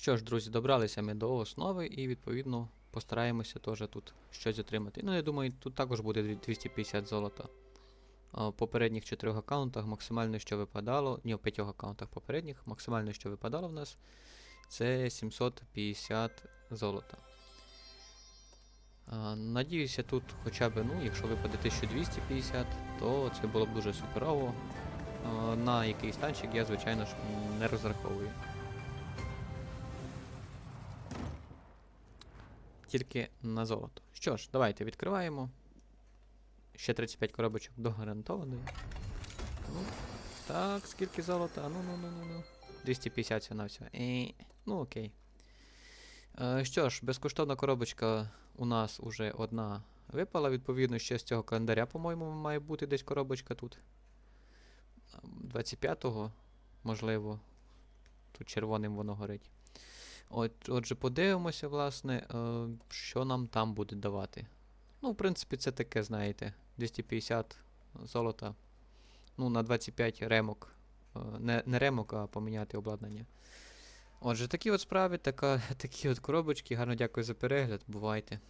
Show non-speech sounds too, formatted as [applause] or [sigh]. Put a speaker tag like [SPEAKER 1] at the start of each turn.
[SPEAKER 1] Що ж, друзі, добралися ми до основи і відповідно постараємося теж тут щось отримати. Ну, я думаю, тут також буде 250 золота. А, В попередніх чотирьох аккаунтах максимально, що випадало, ні, в п'ятьох аккаунтах попередніх, максимально, що випадало в нас, це 750 золота. Надіюся, тут хоча б, ну, якщо випаде 1250, то це було б дуже суперово. На якийсь танчик я, звичайно ж, не розраховую. Тільки на золото. Що ж, давайте відкриваємо. Ще 35 коробочок до гарантованої. Ну, так, скільки золота? Ну, ну, ну, ну, ну. 250 всього на все. Е, ну окей. Е, що ж, безкоштовна коробочка у нас уже одна випала. Відповідно, ще з цього календаря, по-моєму, має бути десь коробочка тут. Ем, 25-го, можливо. Тут червоним воно горить. От, отже, подивимося, власне, е, що нам там буде давати. Ну, в принципі, це таке, знаєте, 250 золота. Ну, на 25 ремок. Е, не, не ремок, а поміняти обладнання. Отже, такі от справи, така, [laughs] такі от коробочки. Гарно дякую за перегляд. Бувайте.